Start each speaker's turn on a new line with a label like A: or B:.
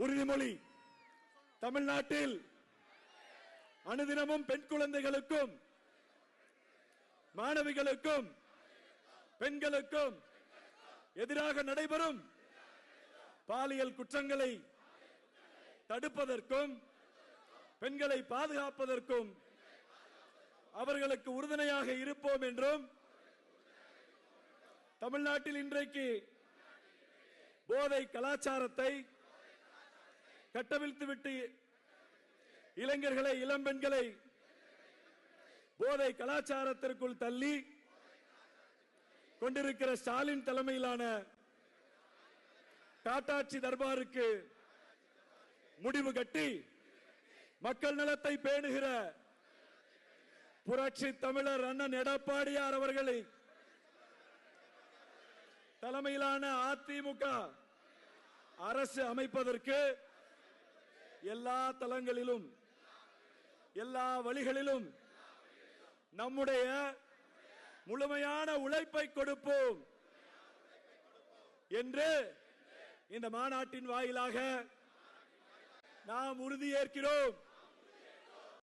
A: உறுதிமொழி. தமிழ்நாட்டில் அனுதினமும் பெண் குழந்தைகளுக்கும் மாணவிகளுக்கும் பெண்களுக்கும் எதிராக நடைபெறும் பாலியல் குற்றங்களை தடுப்பதற்கும் பெண்களை பாதுகாப்பதற்கும் அவர்களுக்கு உறுதுணையாக இருப்போம் என்றும் தமிழ்நாட்டில் இன்றைக்கு போதை கலாச்சாரத்தை கட்டவிழ்த்துவிட்டு இளைஞர்களை இளம்பெண்களை போதை கலாச்சாரத்திற்குள் தள்ளி கொண்டிருக்கிற ஸ்டாலின் தலைமையிலான காட்டாட்சி தர்பாருக்கு முடிவு கட்டி மக்கள் நலத்தை பேணுகிற புரட்சி தமிழர் அண்ணன் எடப்பாடியார் அவர்களை தலைமையிலான அதிமுக அரசு அமைப்பதற்கு எல்லா தளங்களிலும் எல்லா வழிகளிலும் நம்முடைய முழுமையான உழைப்பை கொடுப்போம் என்று இந்த மாநாட்டின் வாயிலாக நாம் உறுதியேற்கிறோம்.